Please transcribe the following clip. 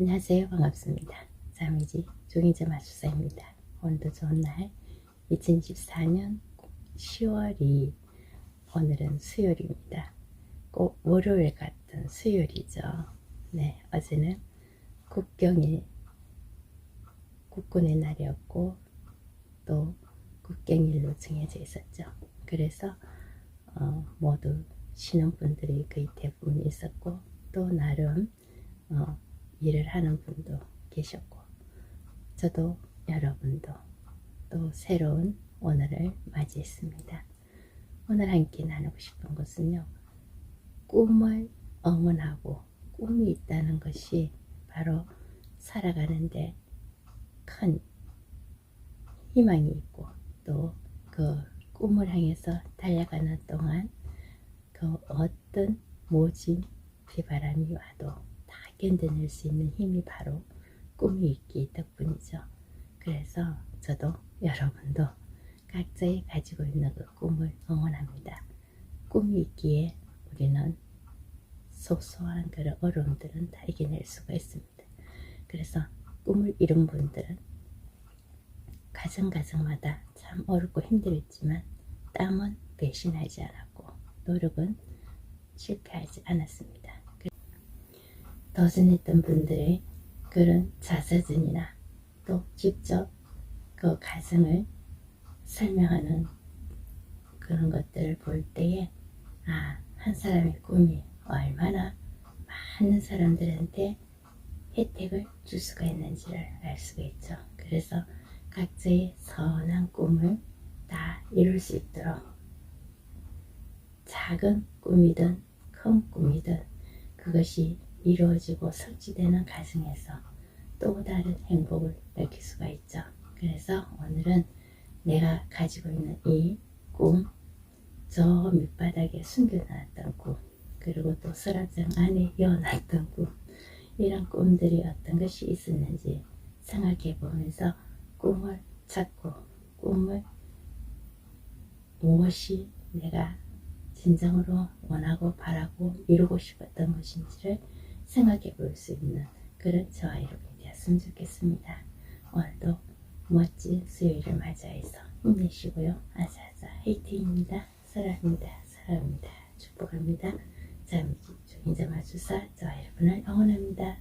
안녕하세요. 반갑습니다. 자미지 종이제 마술사입니다. 오늘도 좋은 날 2024년 10월이 오늘은 수요일입니다. 꼭 월요일 같은 수요일이죠. 네, 어제는 국경일 국군의 날이었고 또 국경일로 정해져 있었죠. 그래서 어, 모두 쉬는 분들이 거의 대부분 있었고 또 나름 어, 일을 하는 분도 계셨고 저도 여러분도 또 새로운 오늘을 맞이했습니다. 오늘 함께 나누고 싶은 것은요. 꿈을 응원하고 꿈이 있다는 것이 바로 살아가는데 큰 희망이 있고 또 그 꿈을 향해서 달려가는 동안 그 어떤 모진 비바람이 와도 다 견뎌낼 수 있는 힘이 바로 꿈이 있기 덕분이죠. 그래서 저도 여러분도 각자의 가지고 있는 그 꿈을 응원합니다. 꿈이 있기에 우리는 소소한 그런 어려움들은 다 이겨낼 수가 있습니다. 그래서 꿈을 이룬 분들은 가정가정마다 참 어렵고 힘들었지만 땀은 배신하지 않았고 노력은 실패하지 않았습니다. 그 도전했던 분들의 그런 자서전이나 또 직접 그 가정을 설명하는 그런 것들을 볼 때에 아, 한 사람의 꿈이 얼마나 많은 사람들한테 혜택을 줄 수가 있는지를 알 수가 있죠. 그래서 각자의 선한 꿈을 다 이룰 수 있도록 작은 꿈이든 큰 꿈이든 그것이 이루어지고 성취되는 과정에서 또 다른 행복을 느낄 수가 있죠. 그래서 오늘은 내가 가지고 있는 이 꿈, 저 밑바닥에 숨겨놨던 꿈, 그리고 또 서랍장 안에 이어놨던 꿈, 이런 꿈들이 어떤 것이 있었는지 생각해 보면서 꿈을 찾고 꿈을 무엇이 내가 진정으로 원하고 바라고 이루고 싶었던 것인지를 생각해 볼 수 있는 그런 저와 여러분이 되었으면 좋겠습니다. 오늘도 멋진 수요일을 맞이해서 힘내시고요. 아자아자 헤이팅입니다. 사랑합니다. 사랑합니다. 축복합니다. 자미지 종인자 마주사 저와 여러분을 응원합니다.